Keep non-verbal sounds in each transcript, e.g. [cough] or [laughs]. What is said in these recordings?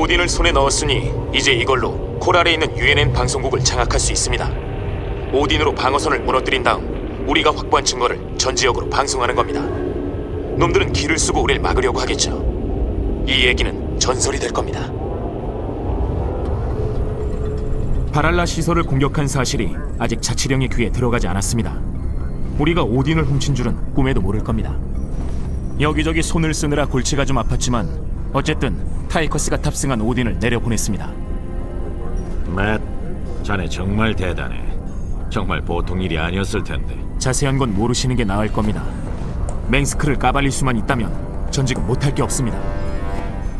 오딘을 손에 넣었으니 이제 이걸로 코랄에 있는 UNN 방송국을 장악할 수 있습니다. 오딘으로 방어선을 무너뜨린 다음 우리가 확보한 증거를 전 지역으로 방송하는 겁니다. 놈들은 길을 쓰고 우리를 막으려고 하겠죠. 이 얘기는 전설이 될 겁니다. 바랄라 시설을 공격한 사실이 아직 자치령의 귀에 들어가지 않았습니다. 우리가 오딘을 훔친 줄은 꿈에도 모를 겁니다. 여기저기 손을 쓰느라 골치가 좀 아팠지만 어쨌든 타이커스가 탑승한 오딘을 내려보냈습니다. 맷, 자네 정말 대단해. 정말 보통 일이 아니었을 텐데. 자세한 건 모르시는 게 나을 겁니다. 맹스크를 까발릴 수만 있다면 전 지금 못할 게 없습니다.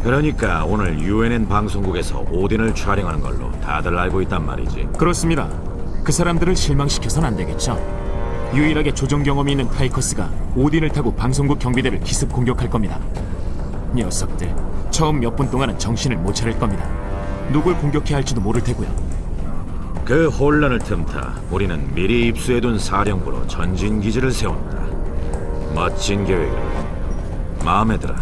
그러니까 오늘 UNN 방송국에서 오딘을 촬영하는 걸로 다들 알고 있단 말이지. 그렇습니다. 그 사람들을 실망시켜선 안 되겠죠. 유일하게 조종 경험이 있는 타이커스가 오딘을 타고 방송국 경비대를 기습 공격할 겁니다. 녀석들 처음 몇 분 동안은 정신을 못 차릴 겁니다. 누굴 공격해야 할지도 모를 테고요. 그 혼란을 틈타 우리는 미리 입수해둔 사령부로 전진 기지를 세운다. 멋진 계획을 마음에 들어.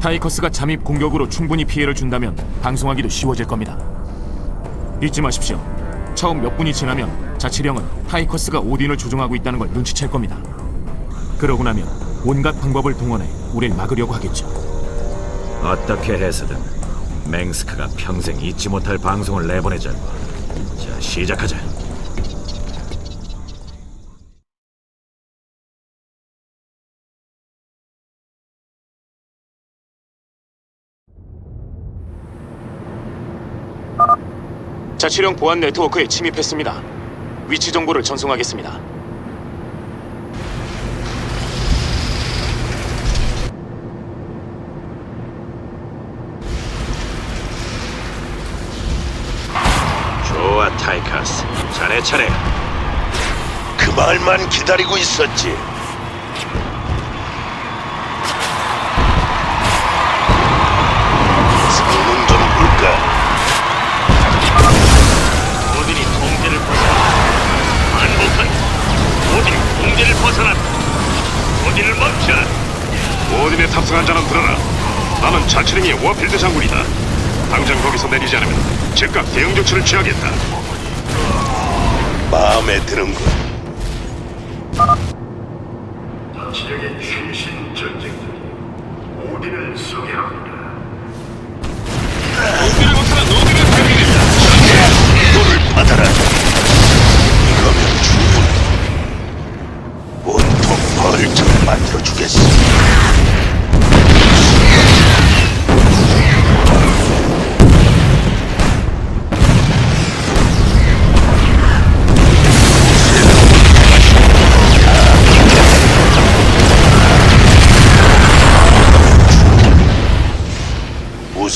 타이커스가 잠입 공격으로 충분히 피해를 준다면 방송하기도 쉬워질 겁니다. 잊지 마십시오. 처음 몇 분이 지나면 자치령은 타이커스가 오딘을 조종하고 있다는 걸 눈치챌 겁니다. 그러고 나면 온갖 방법을 동원해 우릴 막으려고 하겠죠. 어떻게 해서든 맹스크가 평생 잊지 못할 방송을 내보내자고. 자, 시작하자. 자치령 보안 네트워크에 침입했습니다. 위치 정보를 전송하겠습니다. 차례. 그 말만 기다리고 있었지. 성능 좀 탑승한 자는 들어라. 나는 자치령의 워필드 장군이다. 당장 거기서 내리지 않으면 즉각 대응 조치를 취하겠다. 마음에 드는군. 지역의 최신 전쟁들이 오딘을 소개합니다. 불을 받아라. 이거면 충분해. 온통 벌처럼 만들어주겠어.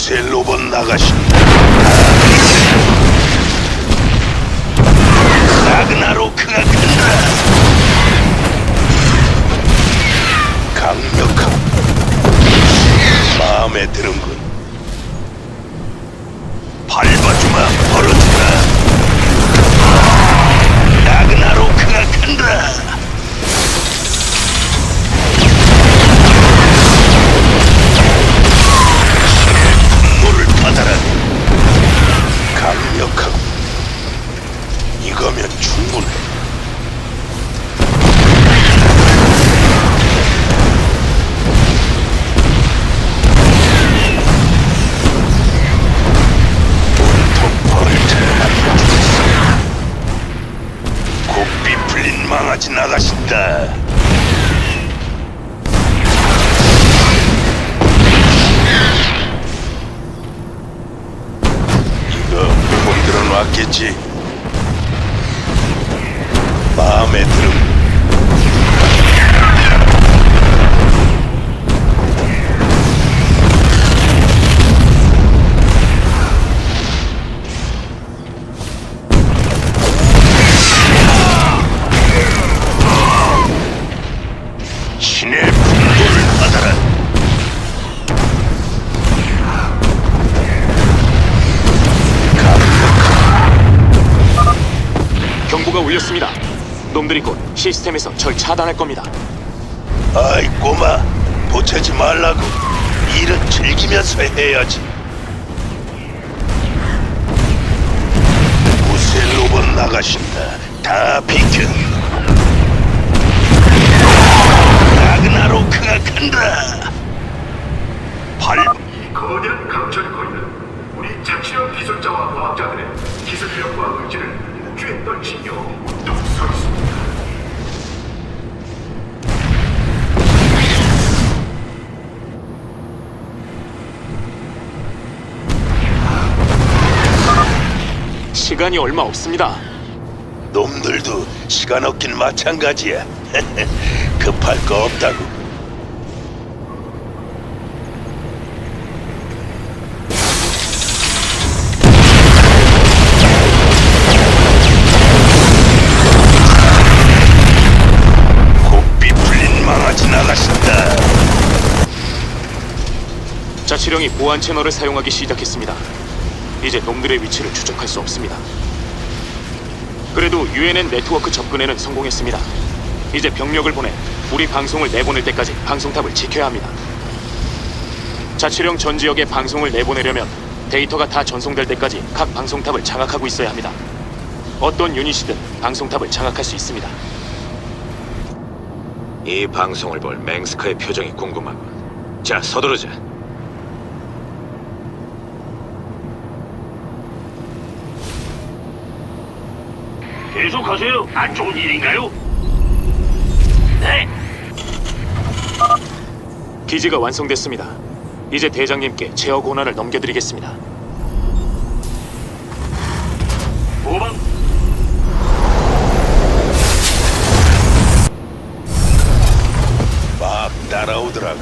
우세 로봇 나가신다. 풀린 망아지 나가신다. 신호가 울렸습니다. 놈들이 곧 시스템에서 절 차단할 겁니다. 아이 꼬마. 보채지 말라고. 일은 즐기면서 해야지. 무쇠 로봇 나가신다. 다 비켜. 라그나로크가 간다. 발 이 거대한 강철 거인은 우리 착실한 기술자와 과학자들의 기술력과 의지를 서 있습니다. 시간이 얼마 없습니다. 놈들도 시간 없긴 마찬가지야. [laughs] 급할 거 없다고. 자치령이 보안 채널을 사용하기 시작했습니다. 이제 놈들의 위치를 추적할 수 없습니다. 그래도 UNN 네트워크 접근에는 성공했습니다. 이제 병력을 보내 우리 방송을 내보낼 때까지 방송탑을 지켜야 합니다. 자치령 전 지역에 방송을 내보내려면 데이터가 다 전송될 때까지 각 방송탑을 장악하고 있어야 합니다. 어떤 유닛이든 방송탑을 장악할 수 있습니다. 이 방송을 볼 맹스커의 표정이 궁금하군. 자, 서두르자. 계속하세요. 안 좋은 일인가요? 네. 기지가 완성됐습니다. 이제 대장님께 제어 권한을 넘겨드리겠습니다. 후방 막 따라오더라고.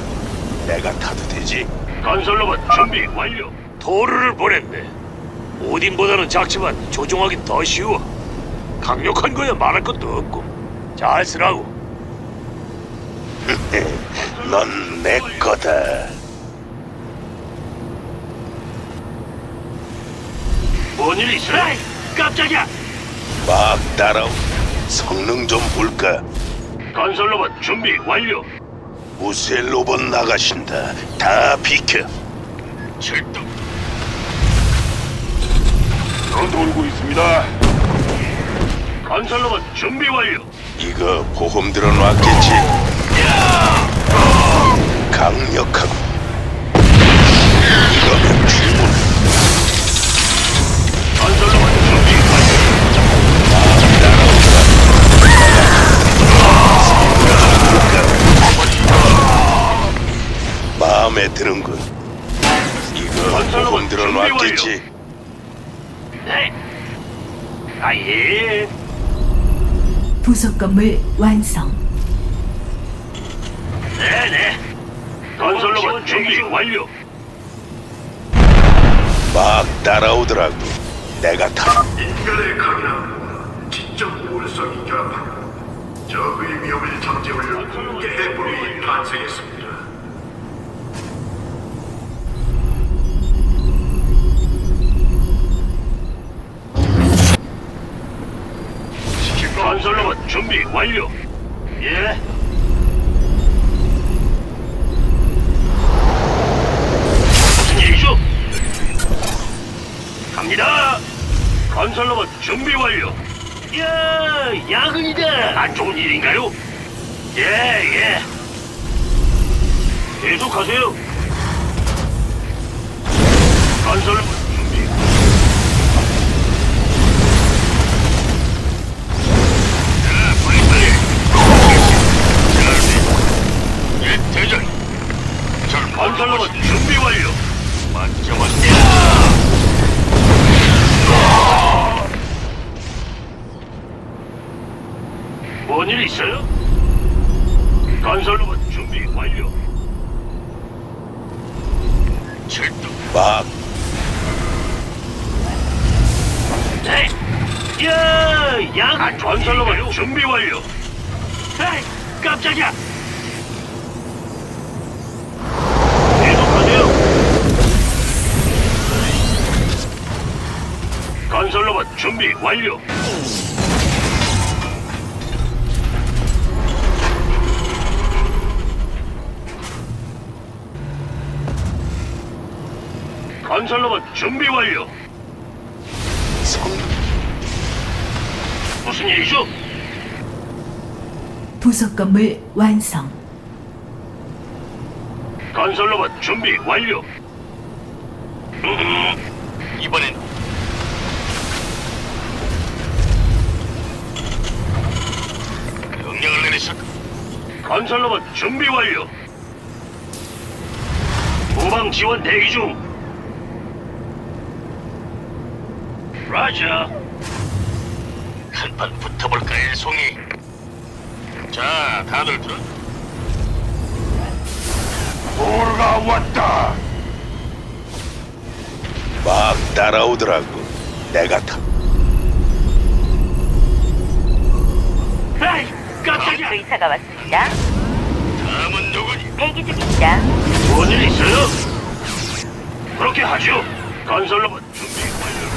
내가 타도 되지? 건설로봇 준비 완료. 토르를 보냈네. 오딘보다는 작지만 조종하기 더 쉬워. 강력한 거야 말할 것도 없고. 잘 쓰라고. [laughs] 넌 내 거다. 뭔일 있어? 에이, 깜짝이야. 막 따라오. 성능 좀 볼까? 건설 로봇 준비 완료. 우세 로봇 나가신다. 다 비켜. 출동. 더 돌고 있습니다. 건설로봇 준비 완료. 이거 보험 들어놨겠지? 강력하고. 이거면 충분해. 건설로봇 준비 완료. 마음에 드는군. 이거 보험 들어놨겠지? 네. 아 예. 부속 건물 완성. 네네. 건설 로봇 준비 완료. 막 따라오더라고. 내가 타. 인간의 강이나 지적 우월성이 결합하여 적의 위협을 잠재우려 해법이 탄생했습니다. 건설로봇 준비 완료. 예. 무슨 일이죠? 갑니다. 건설로봇 준비 완료. 야, 야근이다. 안 좋은 일인가요? 예, 예. 계속하세요. 건설 건설로봇 준비 완료. 만져봤냐? 뭔일 있어요? 건설로봇 준비 완료. 출동. 막 네. 야, 야, 건설로봇 준비 완료. 에이, 깜짝이야. 준비 완료. 건설로봇 준비 완료. 성 무슨 일이죠? 부속 건물 완성. 건설로봇 준비 완료. 이번엔 건설로봇 준비 완료. 후방 지원 대기 중. 라자. 한판 붙어볼까요, 송이? 자, 다들 들어. 보르가 왔다. 막 따라오더라고. 내가 타. 에이, 깜짝이야. 의사가 왔습니다. 다음은 누구니? 대기 중입니다. 뭔일 있어요? 그렇게 하죠. 건설로봇 준비 완료.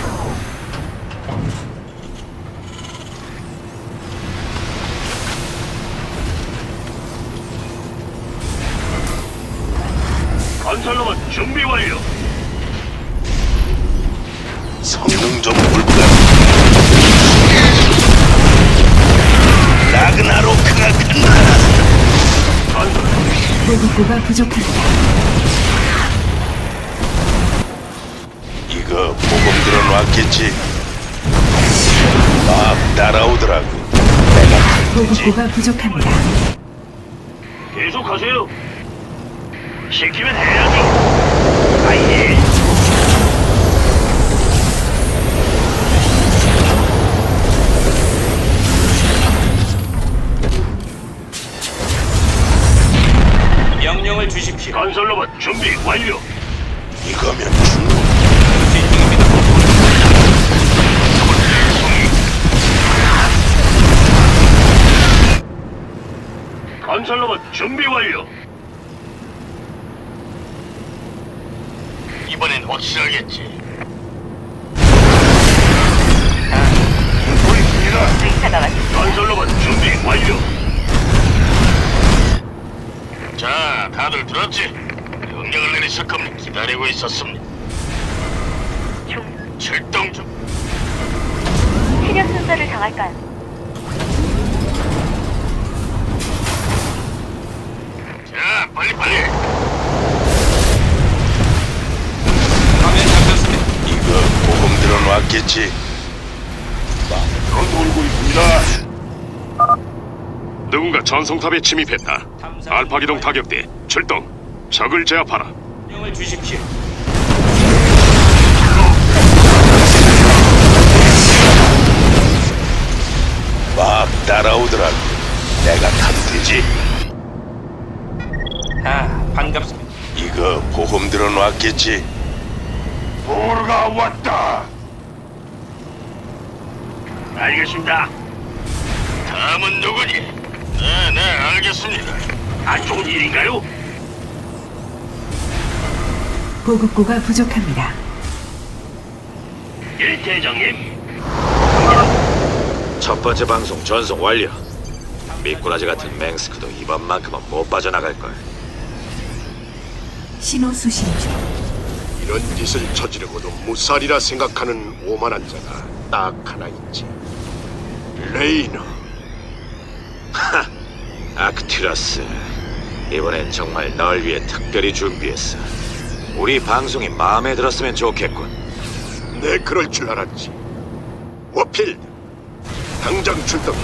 건설로봇 준비 완료. 성능 좀 볼까? 라그나로크가 간다. 건설 보급고가 부족합니다. 이거 보금 들어놨겠지? 막 따라오더라고. 보급고가 부족합니다. 계속하세요. 시키면 해야죠. 아예. 명령을 주십시오. 건설로봇 준비 완료. 이거면 충분. 건설로봇 준비 완료. 이번엔 확실하겠지. 의사가 왔습니다. 건설로봇 준비 완료. 자, 다들 들었지? 명령을 내리실 겁니다. 기다리고 있었습니다. 중 출동 중. 체력 순서를 정할까요? 자, 빨리 빨리. 화면 잡혔습니다. 이거 보금 들어놨겠지? 더 돌고 있습니다. 누군가 전송탑에 침입했다. 알파 기동 타격대 출동. 적을 제압하라. 명령을 주십시오. 막 따라오더라고. 내가 타도 되지? 아, 반갑습니다. 이거 보험 들어놨겠지? 보르가 왔다. 알겠습니다. 다음은 누구니? 네, 네, 알겠습니다. 안 좋은 일인가요? 보급고가 부족합니다. 예, 대장님. 첫 번째 방송 전송 완료. 미꾸라지 같은 맹스크도 이번만큼은 못 빠져나갈 걸. 신호 수신 중. 이런 짓을 저지르고도 무살이라 생각하는 오만한 자가 딱 하나 있지. 레이너. [laughs] 아크티러스. 이번엔 정말 널 위해 특별히 준비했어. 우리 방송이 마음에 들었으면 좋겠군. 내 그럴 줄 알았지. 워필드. 당장 출동.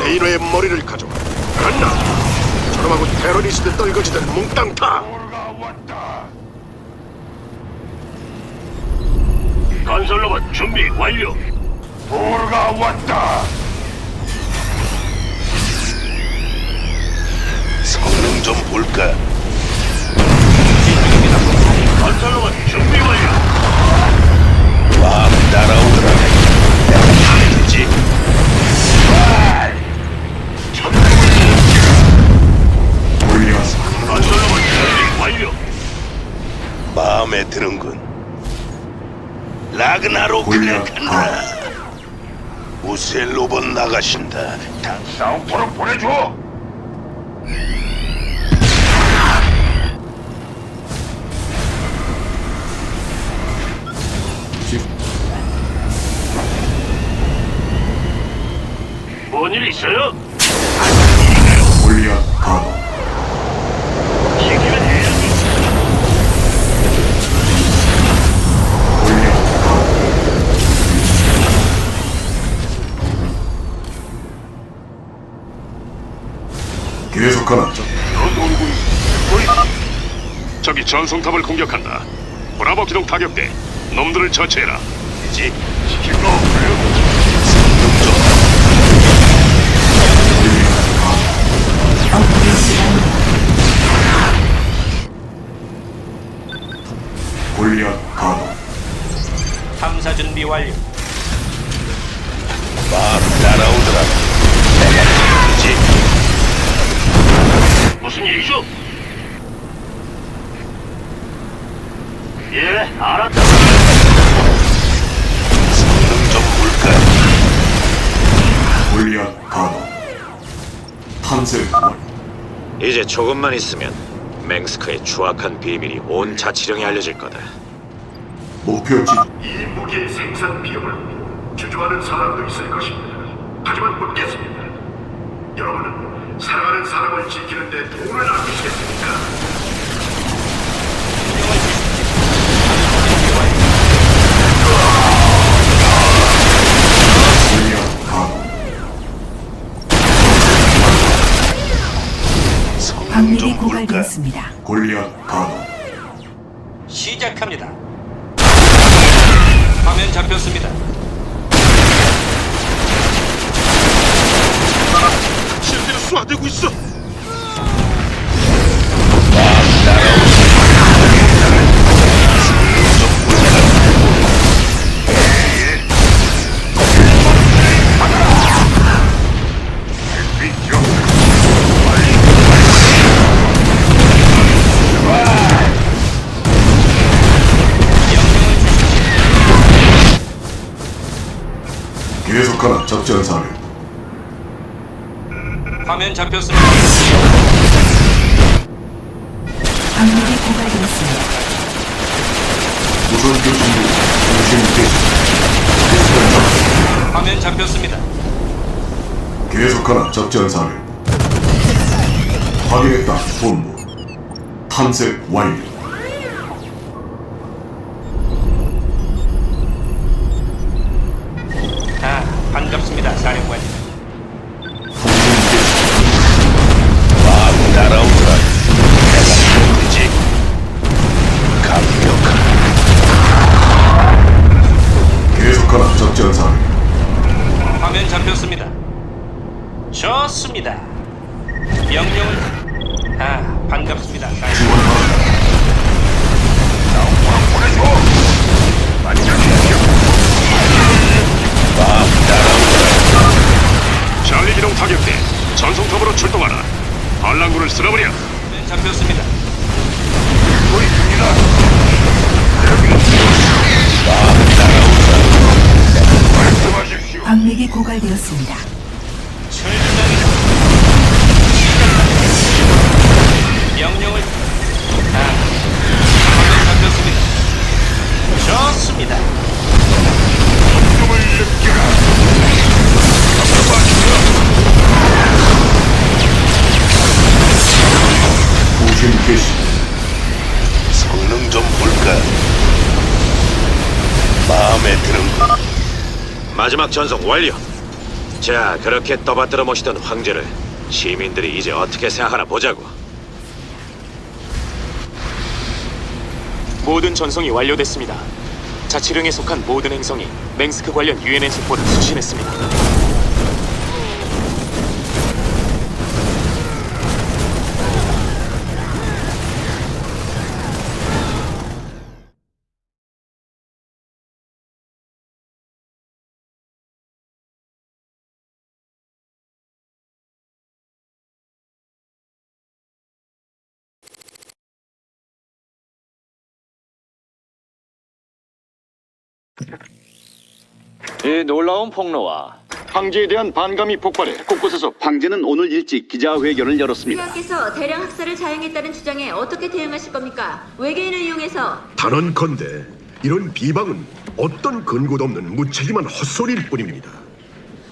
레이너의 머리를 가져와. 알았나? 저놈하고 테러리스트 떨거지들 몽땅 타. 건설 로봇 준비 완료. 보르가 왔다. 성능 좀 볼까? 건설로봇 준비 완료. 막 따라오더라고. 내가 타도 되지? 건설로봇 준비 완료. 마음에 드는군. 라그나로크가 간다. 우셀 로봇 나가신다. 다 싸움 계속하라 적이 전송탑을 공격한다. 브라보 기동 타격대. 놈들을 처치해라. 지 시킬 거 없어요. 업그레이드 시간 골리앗 가도 탐사 준비 완료. 마음 따라오더라 무슨 일이죠? 예, 알았다. 성능 좀 볼까 골리앗 가도 탐색 완 이제 조금만 있으면 맹스크의 추악한 비밀이 온 자치령에 알려질 거다. 목표 지 이 무기의 생산 비용을 주저하는 사람도 있을 것입니다. 하지만 묻겠습니다. 여러분은 사랑하는 사람을 지키는 데 도움을 아끼시겠습니까? 볼까 고갈되었습니다. 골리앗 가도 시작합니다. 화면 잡혔습니다. 쏴대고 있어. 화면 잡혔습니다. 광맥이 고갈되었습니다. 우선 교신부 통신 개시 화면 잡혔습니다. 계속하라 작전 사례 확인했다 본부 탐색 완료 고갈되었습니다. 명령을 아, 화면 잡혔습니다. 좋습니다. 개시 성능 좀 볼까 마음에 드는 마지막 전송 완료. 자, 그렇게 떠받들어 모시던 황제를 시민들이 이제 어떻게 생각하나 보자고. 모든 전송이 완료됐습니다. 자치령에 속한 모든 행성이 맹스크 관련 유엔 해석보다 수신했습니다. 이 놀라운 폭로와 황제에 대한 반감이 폭발해 곳곳에서 황제는 오늘 일찍 기자회견을 열었습니다. 께서 대량 학살을 자행했다는 주장에 어떻게 대응하실 겁니까? 외계인을 이용해서 단언컨대 이런 비방은 어떤 근거도 없는 무책임한 헛소리일 뿐입니다.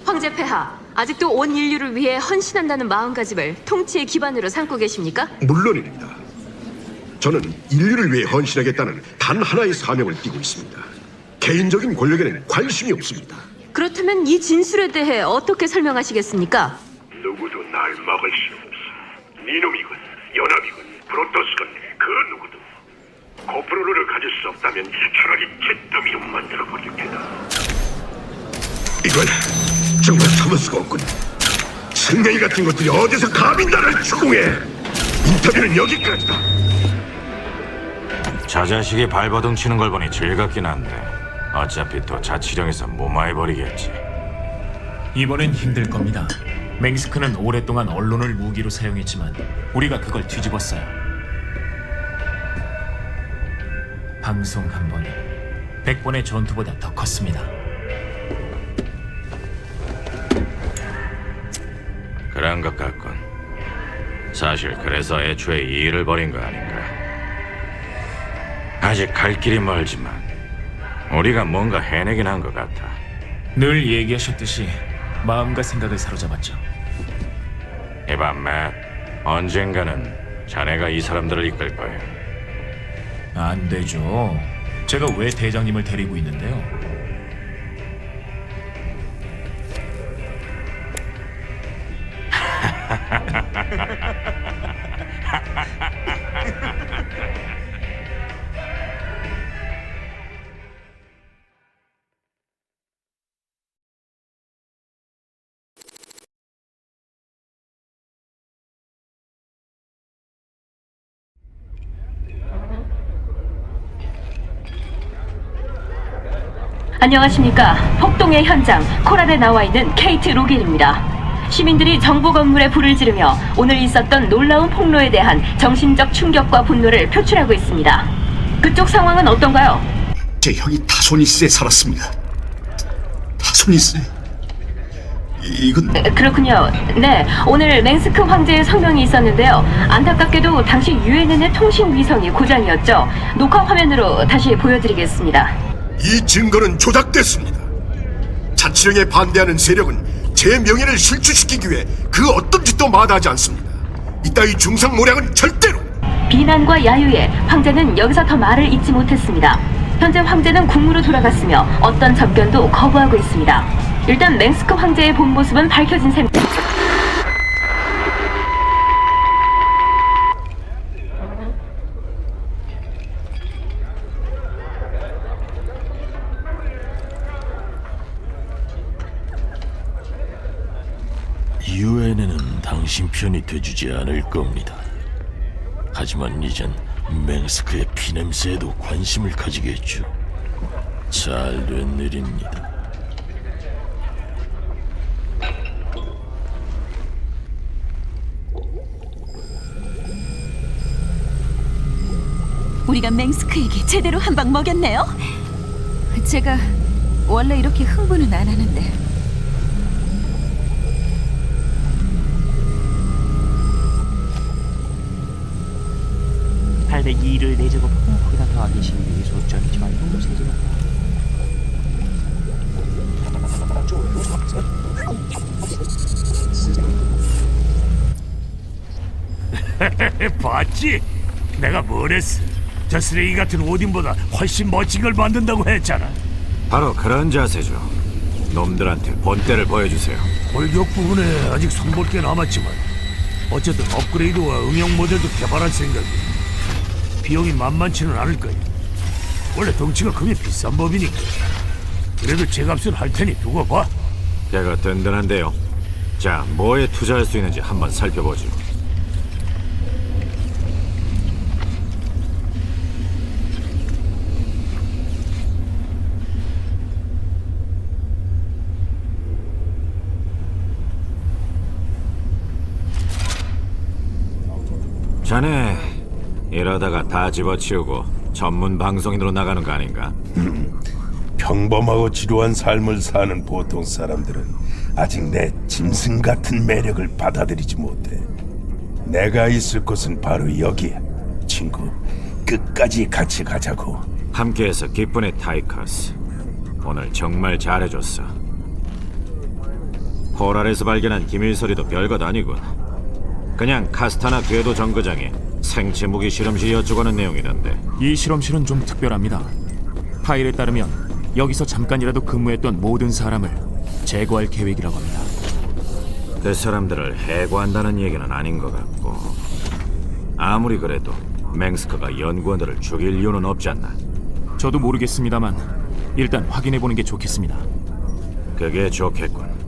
황제 폐하, 아직도 온 인류를 위해 헌신한다는 마음가짐을 통치의 기반으로 삼고 계십니까? 물론입니다. 저는 인류를 위해 헌신하겠다는 단 하나의 사명을 띠고 있습니다. 개인적인 권력에는 관심이 없습니다. 그렇다면 이 진술에 대해 어떻게 설명하시겠습니까? 누구도 날 막을 수 없어. 니놈이건 연합이건 프로토스건 그 누구도 코프로를 가질 수 없다면 추락이 잿더미로 만들어 버릴 테다. 이건 정말 참을 수가 없군. 승냥이 같은 것들이 어디서 감히 나를 추궁해? 인터뷰는 여기까지다. 저 자식이 발버둥 치는 걸 보니 즐겁긴 한데 어차피 또 자치령에서 무마해버리겠지. 이번엔 힘들 겁니다. 맹스크는 오랫동안 언론을 무기로 사용했지만 우리가 그걸 뒤집었어요. 방송 한 번이 100번의 전투보다 더 컸습니다. 그런 것 같군. 사실 그래서 애초에 이 일을 벌인 거 아닌가. 아직 갈 길이 멀지만 우리가 뭔가 해내긴 한 것 같아. 늘 얘기하셨듯이 마음과 생각을 사로잡았죠. 이봐, 맷. 언젠가는 자네가 이 사람들을 이끌 거야. 안 되죠. 제가 왜 대장님을 데리고 있는데요? 안녕하십니까. 폭동의 현장 코랄에 나와 있는 케이트 로겐입니다. 시민들이 정부 건물에 불을 지르며 오늘 있었던 놀라운 폭로에 대한 정신적 충격과 분노를 표출하고 있습니다. 그쪽 상황은 어떤가요? 제 형이 타소니스에 살았습니다. 타소니스? 이건 에, 그렇군요. 네, 오늘 맹스크 황제의 성명이 있었는데요. 안타깝게도 당시 유엔엔의 통신 위성이 고장이었죠. 녹화 화면으로 다시 보여드리겠습니다. 이 증거는 조작됐습니다. 자치령에 반대하는 세력은 제 명예를 실추시키기 위해 그 어떤 짓도 마다하지 않습니다. 이따위 중상 모략은 절대로 비난과 야유에 황제는 여기서 더 말을 잇지 못했습니다. 현재 황제는 궁으로 돌아갔으며 어떤 접견도 거부하고 있습니다. 일단 맹스크 황제의 본 모습은 밝혀진 셈입니다. 유엔에는 당 신 편이 돼주지 않을 겁니다. 하지만 이젠 맹스크의 피냄새에도 관심을 가지겠죠. 잘 된 일입니다. 우리가 맹스크에게 제대로 한 방 먹였네요. 제가 원래 이렇게 흥분은 안 하는데 [laughs] 봤지? 내가 뭐랬어? 저 쓰레기 같은 오딘보다 훨씬 멋진 걸 만든다고 했잖아. 바로 그런 자세죠. 놈들한테 본때를 보여주세요. 골격 부분에 아직 손볼 게 남았지만 어쨌든 업그레이드와 응용 모델도 개발할 생각이야. 비용이 만만치는 않을 거야. 원래 덩치가 크면 비싼 법이니까. 그래도 제 값은 할 테니 두고 봐. 걔가 든든한데요. 자, 뭐에 투자할 수 있는지 한번 살펴보죠. 자네 이러다가 다 집어치우고 전문 방송인으로 나가는 거 아닌가? 평범하고 지루한 삶을 사는 보통 사람들은 아직 내 짐승 같은 매력을 받아들이지 못해. 내가 있을 곳은 바로 여기야, 친구. 끝까지 같이 가자고. 함께해서 기쁜의 타이커스. 오늘 정말 잘해줬어. 코랄에서 발견한 기밀 서리도 별것 아니군. 그냥 카스타나 궤도 정거장에 생체 무기 실험실이 어쩌고는 내용이던데. 이 실험실은 좀 특별합니다. 파일에 따르면 여기서 잠깐이라도 근무했던 모든 사람을 제거할 계획이라고 합니다. 그 사람들을 해고한다는 얘기는 아닌 것 같고 아무리 그래도 맹스크가 연구원들을 죽일 이유는 없지 않나. 저도 모르겠습니다만 일단 확인해 보는 게 좋겠습니다. 그게 좋겠군.